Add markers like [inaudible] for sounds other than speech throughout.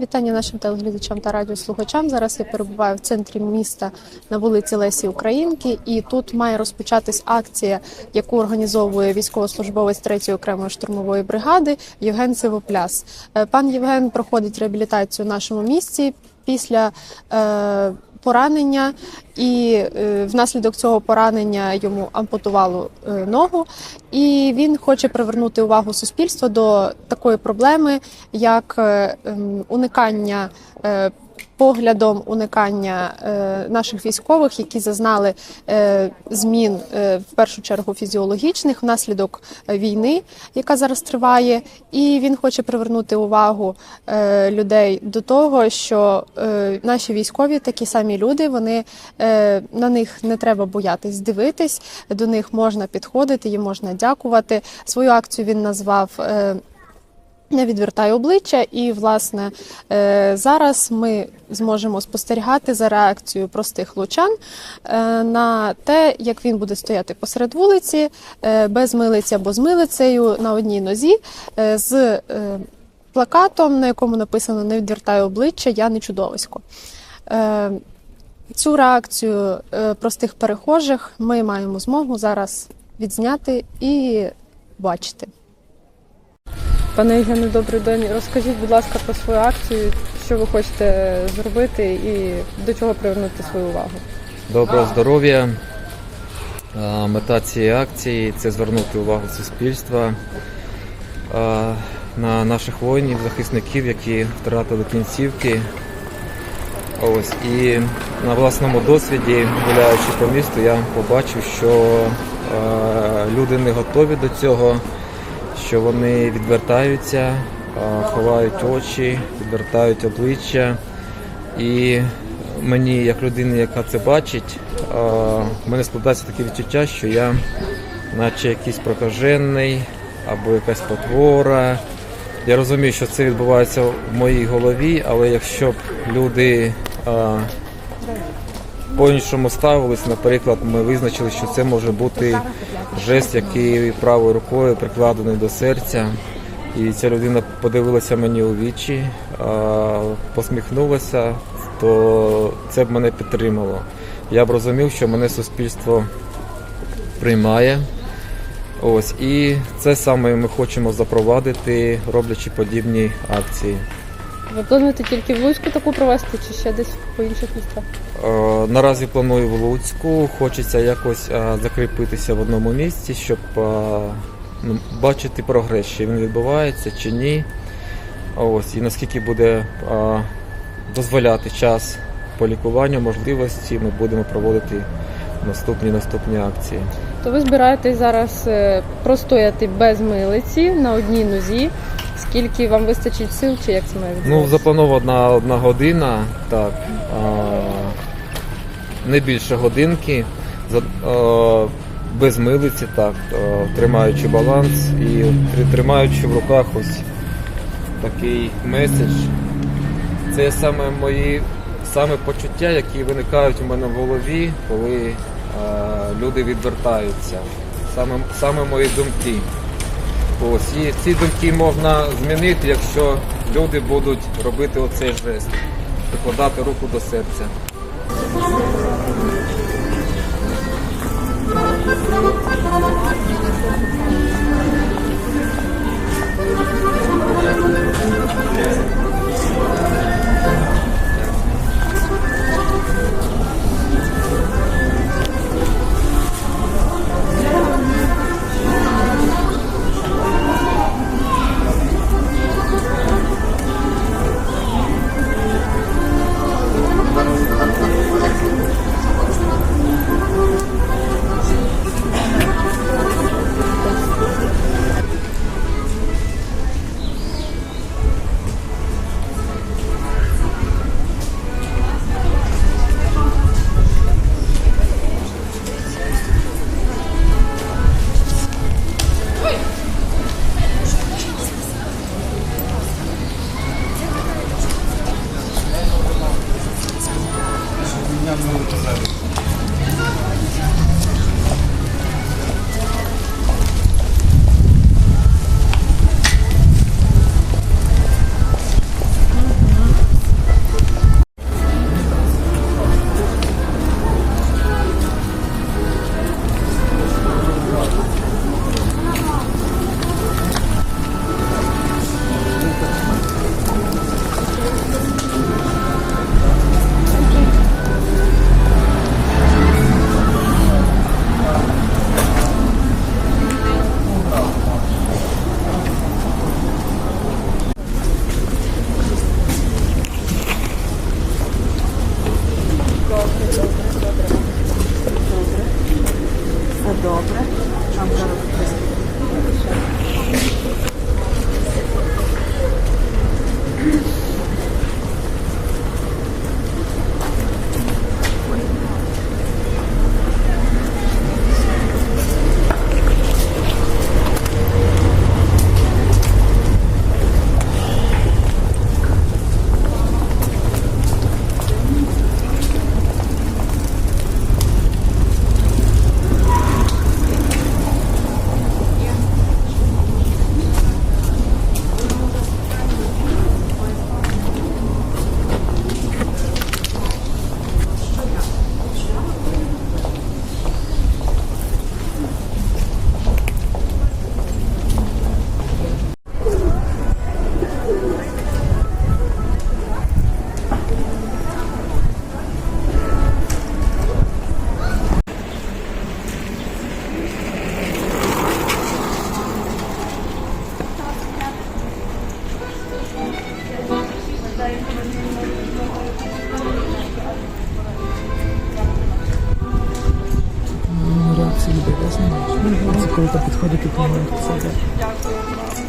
Вітання нашим телеглядачам та радіослухачам. Зараз я перебуваю в центрі міста на вулиці Лесі Українки, і тут має розпочатись акція, яку організовує військовослужбовець 3-ї окремої штурмової бригади Євген Сивопляс. Е, Пан Євген проходить реабілітацію в нашому місті після. Е, Поранення, і е, внаслідок цього поранення йому ампутувало е, ногу, і він хоче привернути увагу суспільства до такої проблеми, як е, уникання поглядом уникання е, наших військових, які зазнали е, змін е, в першу чергу фізіологічних внаслідок війни, яка зараз триває, і він хоче привернути увагу людей до того, що наші військові такі самі люди, вони на них не треба боятись дивитись, до них можна підходити, їм можна дякувати. Свою акцію він назвав. Не відвертає обличчя, і власне е, зараз ми зможемо спостерігати за реакцією простих лучан е, на те, як він буде стояти посеред вулиці, е, без милиці або з милицею на одній нозі, з плакатом, на якому написано Не відвертає обличчя, я не чудовисько. Цю реакцію простих перехожих ми маємо змогу зараз відзняти і бачити. Пане Євгене, добрий день. Розкажіть, будь ласка, про свою акцію, що ви хочете зробити і до чого привернути свою увагу. Доброго здоров'я. Мета цієї акції це звернути увагу суспільства на наших воїнів, захисників, які втратили кінцівки. Ось і на власному досвіді, гуляючи по місту, я побачив, що люди не готові до цього, що вони відвертаються, е, ховають очі, відвертають обличчя. І мені, як людина, яка це бачить, е, в мене складається таке відчуття, що я наче якийсь прокажений або якась потвора. Я розумію, що це відбувається в моїй голові, але якщо б люди е, по-іншому ставились, наприклад, ми визначили, що це може бути жест, який правою рукою прикладений до серця. І ця людина подивилася мені у вічі, посміхнулася, то це б мене підтримало. Я б розумів, що мене суспільство приймає. Ось і це саме ми хочемо запровадити, роблячи подібні акції. Ви плануєте тільки в Луцьку таку провести чи ще десь по інших містах? Е, Наразі планую в Луцьку. Хочеться якось е, закріпитися в одному місці, щоб е, ну, бачити прогрес, чи він відбувається чи ні. Ось і наскільки буде е, дозволяти час по лікуванню, можливості, ми будемо проводити наступні наступні акції. То ви збираєтесь зараз е, простояти без милиці на одній нозі. Скільки вам вистачить сил, чи як це має Ну, запланована одна година, так. А, не більше годинки. За, а, без милиці, так, а, тримаючи баланс і тр- тримаючи в руках ось такий меседж. Це саме мої саме почуття, які виникають у мене в голові, коли а, люди відвертаються. Саме, саме мої думки. Ось, І ці думки можна змінити, якщо люди будуть робити оцей жест, прикладати руку до серця. Yes. Коли там підходять і помагають себе.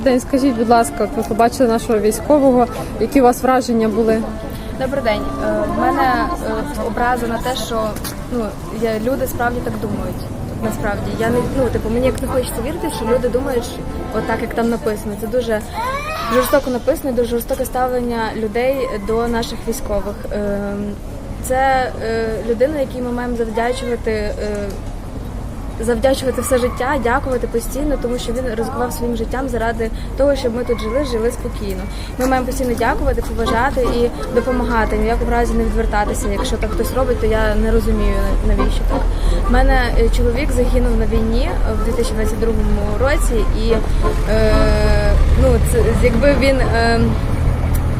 Добрий день, скажіть, будь ласка, ви побачили нашого військового, які у вас враження були? Добрий день. Е, В мене е, образа на те, що ну люди справді так думають. Насправді я не ну типу мені як не хочеться вірити, що люди думають, що от як там написано. Це дуже жорстоко написано, дуже жорстоке ставлення людей до наших військових. Ем, Це е, людина, якій ми маємо завдячувати. Завдячувати все життя, дякувати постійно, тому що він ризикував своїм життям заради того, щоб ми тут жили, жили спокійно. Ми маємо постійно дякувати, поважати і допомагати. Ні в якому разі не відвертатися. Якщо так хтось робить, то я не розумію навіщо так. У мене е, чоловік загинув на війні в 2022 році, і е, ну це якби він. Е,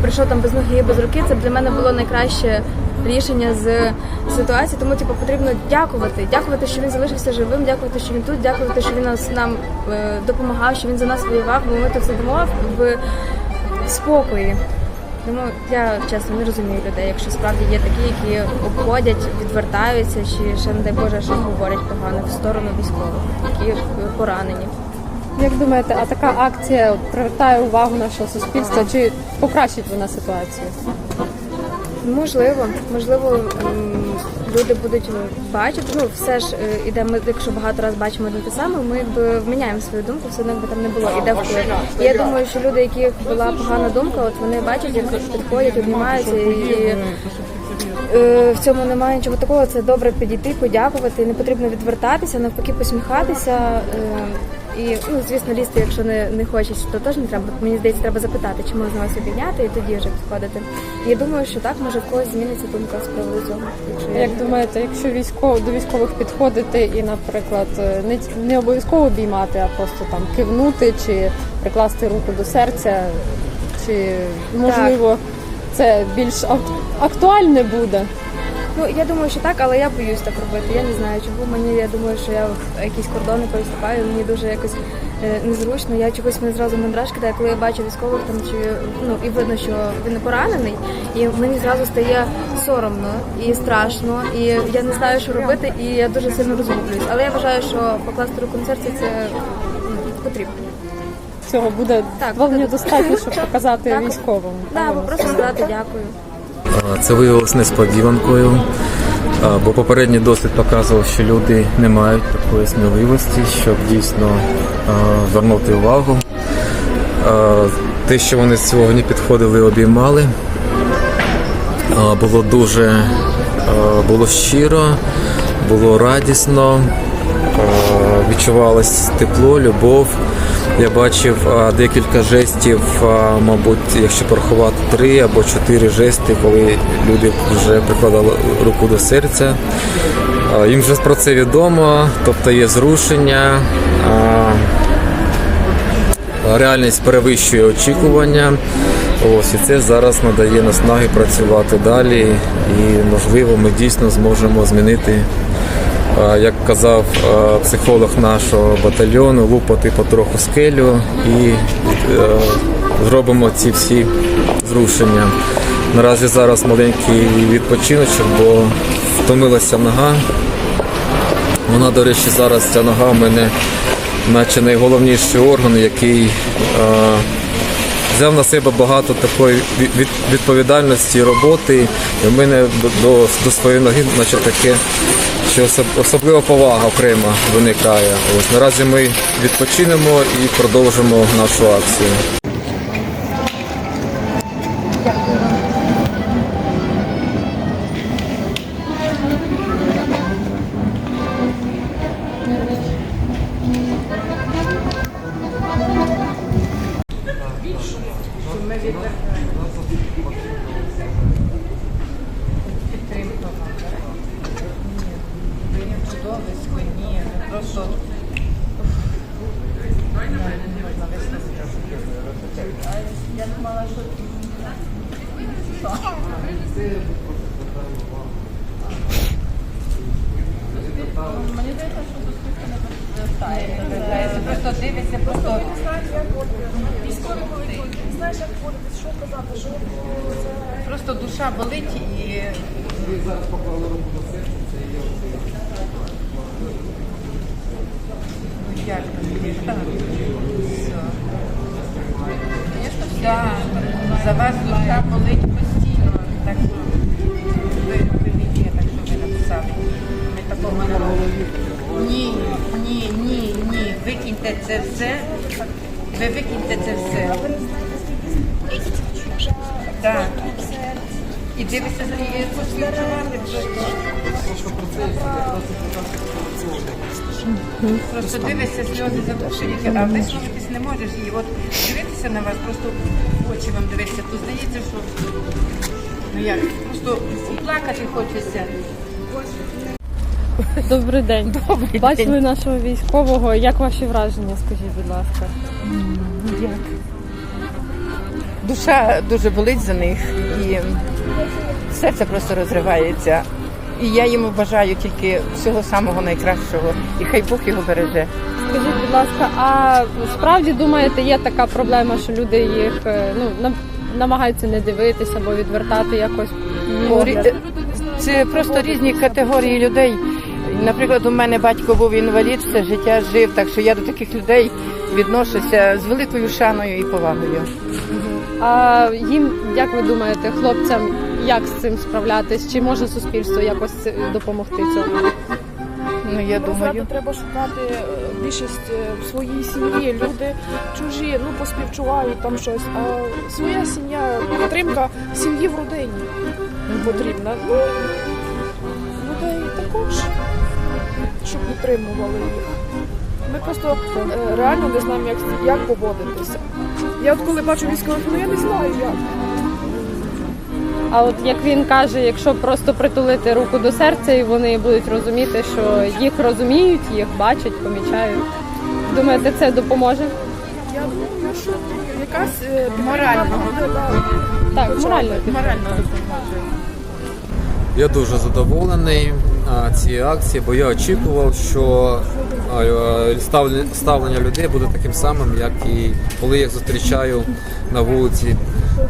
прийшов там без ноги, без руки, це для мене було найкраще рішення з ситуації. Тому типу, потрібно дякувати. Дякувати, що він залишився живим, дякувати, що він тут, дякувати, що він нас нам е, допомагав, що він за нас воював, бо ми тут сидимо в спокої. Тому я чесно не розумію людей, якщо справді є такі, які обходять, відвертаються, чи ще не дай Боже щось говорять погане в сторону військових, які поранені. Як думаєте, а така акція привертає увагу нашого суспільства? Чи покращить вона ситуацію? Можливо, можливо, люди будуть бачити. Ну, все ж е, іде. Ми, якщо багато разів бачимо одне те саме, ми якби вміняємо свою думку, все одно якби там не було. Іде вплив. І я думаю, що люди, яких була погана думка, от вони бачать, як підходять, обнімаються і. е, В цьому немає нічого такого. Це добре підійти, подякувати. Не потрібно відвертатися, навпаки, посміхатися. Е, І ну, звісно, лізти, якщо не, не хочеш, то теж не треба. Мені здається, треба запитати, чи можна вас обійняти, і тоді вже підходити. І я думаю, що так може в когось зміниться думка з приводу цього. Якщо я Як думаєте, якщо військово до військових підходити і, наприклад, не, не обов'язково обіймати, а просто там кивнути чи прикласти руку до серця, чи можливо це більш ак- актуальне буде? Ну я думаю, що так, але я боюсь так робити. Я не знаю чого. Мені я думаю, що я в якісь кордони переступаю. Мені дуже якось е, незручно. Я чогось мене зразу мандраж кидає, коли я бачу військових там чи ну і видно, що він поранений, і мені зразу стає соромно і страшно, і я не знаю, що робити, і я дуже сильно розгублююсь. Але я вважаю, що покласти руку на серце це ну, потрібно. Цього буде Так, достатньо, щоб [laughs] показати Так. військовим. Да, правильно? просто сказати дякую. Це виявилось несподіванкою, бо попередній досвід показував, що люди не мають такої сміливості, щоб дійсно звернути увагу. Те, що вони сьогодні підходили і обіймали, було дуже було щиро, було радісно, відчувалось тепло, любов. Я бачив декілька жестів, мабуть, якщо порахувати три або чотири жести, коли люди вже прикладали руку до серця. Їм вже про це відомо, тобто є зрушення. Реальність перевищує очікування. Ось і це зараз надає наснаги працювати далі, і можливо ми дійсно зможемо змінити, е, як казав психолог нашого батальйону, лупати потроху скелю і е, зробимо ці всі зрушення. Наразі зараз маленький відпочиночок, бо втомилася нога. Вона, до речі, зараз ця нога в мене, наче найголовніший орган, який взяв на себе багато такої від- від- відповідальності роботи. І в мене до, до своєї ноги, наче таке, що особлива повага окрема виникає. Ось наразі ми відпочинемо і продовжимо нашу акцію. Душа болить і Ну, як тобі? Так. Все. Да. За вас душа болить постійно. Так що ви, ви не є, так що ви написали. Ми такого не робимо. Ні, ні, ні, ні. Викиньте це все. Ви викиньте це все. Так. І дивися за її співчувати просто. Дивишся сльози запушені, а висловитись не можеш. І от дивитися на вас, просто в очі вам дивитися, то здається, що ну як, просто плакати хочеться. Добрий день. Добрий Бачили нашого військового. Як ваші враження? Скажіть, будь ласка. Як? Душа дуже болить за них і серце просто розривається. І я йому бажаю тільки всього самого найкращого. І хай Бог його береже. Скажіть, будь ласка, а справді думаєте, є така проблема, що люди їх е, ну нам- намагаються не дивитися або відвертати якось Ну, погляд? рі- Це просто різні категорії людей. Наприклад, у мене батько був інвалід, все життя жив, так що я до таких людей відношуся з великою шаною і повагою. А їм, як ви думаєте, хлопцям як з цим справлятись? Чи може суспільство якось допомогти цьому? Ну я Думаю. треба шукати е, більшість е, в своїй сім'ї. Люди чужі, ну поспівчувають там щось. А своя сім'я, підтримка сім'ї в родині потрібна. Ну, людей також, щоб підтримували їх. Ми просто е, реально не знаємо, як, як поводитися. Я от коли бачу військових, ну я не знаю як. А от як він каже, якщо просто притулити руку до серця, і вони будуть розуміти, що їх розуміють, їх бачать, помічають. Думаєте, це допоможе? Я думаю, що якась е, Морально. Так, морально. Морально допоможе. Я дуже задоволений цією акцією, бо я очікував, що ставлення, ставлення людей буде таким самим, як і коли я їх зустрічаю на вулиці.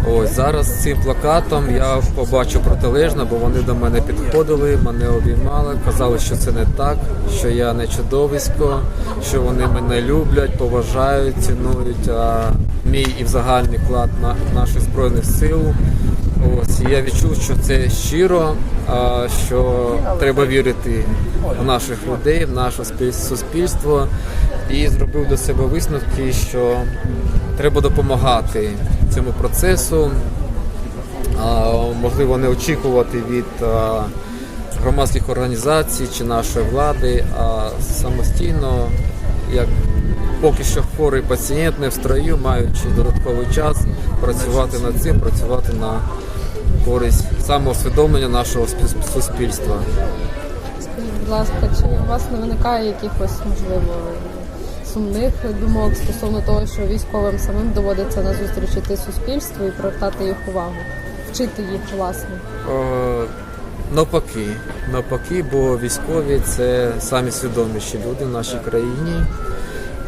Ось зараз цим плакатом я побачив протилежно, бо вони до мене підходили, мене обіймали, казали, що це не так, що я не чудовисько, що вони мене люблять, поважають, цінують а, мій і в загальний на наших збройних сил. Ось я відчув, що це щиро, що треба вірити в наших людей, в наше суспільство, і зробив до себе висновки, що треба допомагати цьому процесу. Можливо, не очікувати від громадських організацій чи нашої влади, а самостійно, як поки що хворий пацієнт не в строю, маючи додатковий час, працювати над цим, працювати на користь самоусвідомлення нашого суспільства. Скажіть, будь ласка, чи у вас не виникає якихось, можливо, сумних думок стосовно того, що військовим самим доводиться на зустріч іти суспільству і привертати їх увагу, вчити їх власне. Е, Навпаки, навпаки, бо військові це самі свідоміші люди в нашій країні,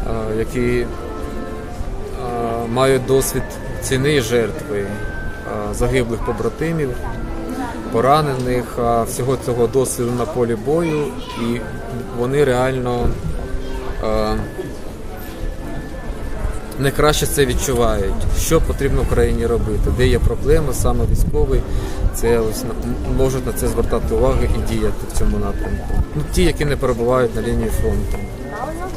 е, які е, мають досвід ціни і жертви загиблих побратимів, поранених, всього цього досвіду на полі бою, і вони реально е, найкраще це відчувають, що потрібно в країні робити, де є проблеми, саме військовий, це ось можуть на це звертати увагу і діяти в цьому напрямку. Ну ті, які не перебувають на лінії фронту.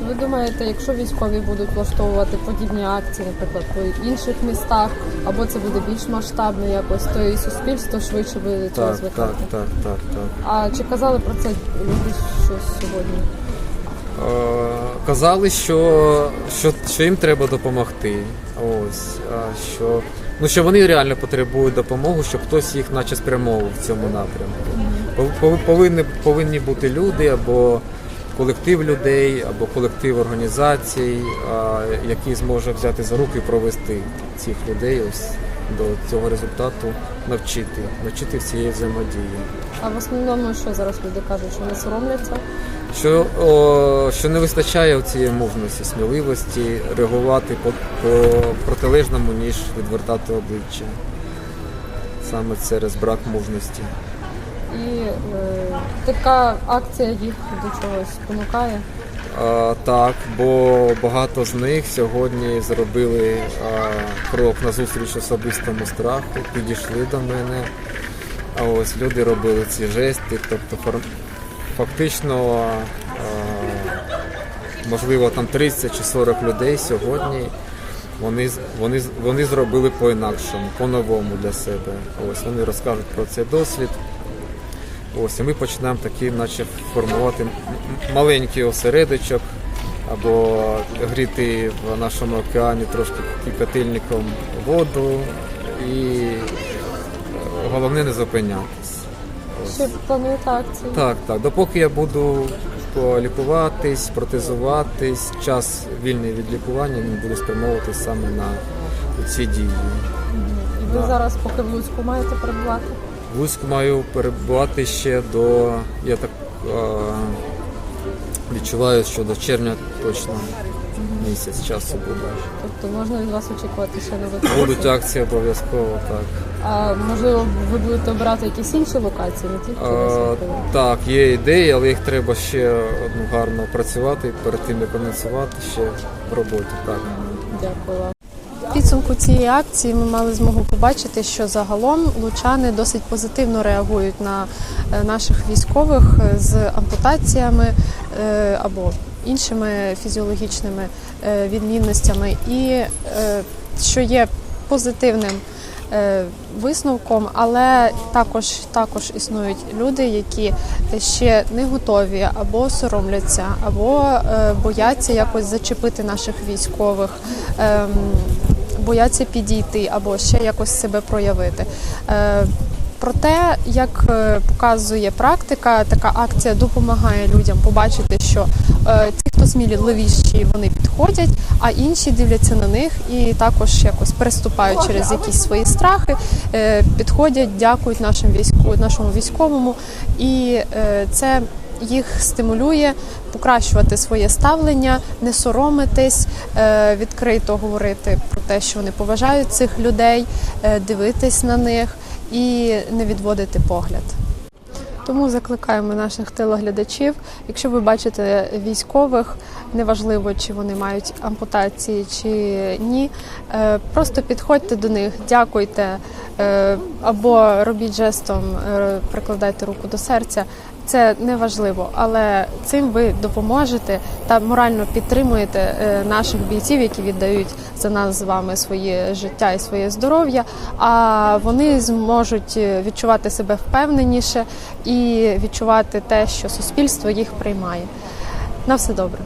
Ви думаєте, якщо військові будуть влаштовувати подібні акції, наприклад, по інших містах, або це буде більш масштабно якось, то і суспільство швидше буде до цього Так, звикати? так, так, так, так. А чи казали про це люди щось сьогодні? Е, казали, що, що, що їм треба допомогти. Ось, а що, ну, що вони реально потребують допомоги, щоб хтось їх наче спрямовував в цьому напрямку. Пов- пов- Повинні, повинні бути люди або колектив людей, або колектив організацій, який зможе взяти за руки і провести цих людей ось до цього результату, навчити, навчити всієї взаємодії. А в основному, що зараз люди кажуть, що не соромляться? Що, о, що не вистачає цієї мужності, сміливості реагувати по, по протилежному, ніж відвертати обличчя. Саме через брак мужності. І е, така акція їх до чогось спонукає. А, так, бо багато з них сьогодні зробили а, крок назустріч особистому страху, підійшли до мене. А ось люди робили ці жести, тобто фор- фактично, а, можливо, там 30 чи 40 людей сьогодні. Вони, вони, вони зробили по-інакшому, по-новому для себе. Ось вони розкажуть про цей досвід. Ось, і ми почнемо такі, наче формувати маленький осередочок або гріти в нашому океані трошки кипятильником воду і е, головне не зупинятись. Ось. Ще плануєте акції? Так, так. Допоки я буду лікуватись, протезуватись, час вільний від лікування він буде спрямовуватись саме на ці дії. Ви Да. зараз, поки в Луцьку маєте перебувати? В маю перебувати ще до. Я так е, відчуваю, що до червня точно місяць часу буде. Тобто можна від вас очікувати ще нових Будуть акції обов'язково, так. А можливо, ви будете обирати якісь інші локації, не тільки Е, Лисівки? так, є ідеї, але їх треба ще одну гарно опрацювати перед тим, як анонсувати ще в роботі. Так. Дякую вам. Підсумку цієї акції ми мали змогу побачити, що загалом лучани досить позитивно реагують на е, наших військових е, з ампутаціями е, або іншими фізіологічними відмінностями, і що є позитивним висновком, але також, також існують люди, які ще не готові або соромляться, або бояться якось зачепити наших військових. Бояться підійти або ще якось себе проявити. Е, Проте, як е, показує практика, така акція допомагає людям побачити, що е, ті, хто сміливіші, вони підходять, а інші дивляться на них і також якось переступають через якісь свої страхи, підходять, дякують нашим війську, нашому військовому, і це їх стимулює покращувати своє ставлення, не соромитись, е, відкрито говорити про те, що вони поважають цих людей, е, дивитись на них і не відводити погляд. Тому закликаємо наших телеглядачів, якщо ви бачите військових, неважливо чи вони мають ампутації чи ні, е, просто підходьте до них, дякуйте або робіть жестом, прикладайте руку до серця. Це не важливо, але цим ви допоможете та морально підтримуєте е, наших бійців, які віддають за нас з вами своє життя і своє здоров'я. А вони зможуть е, відчувати себе впевненіше і відчувати те, що суспільство їх приймає. На все добре.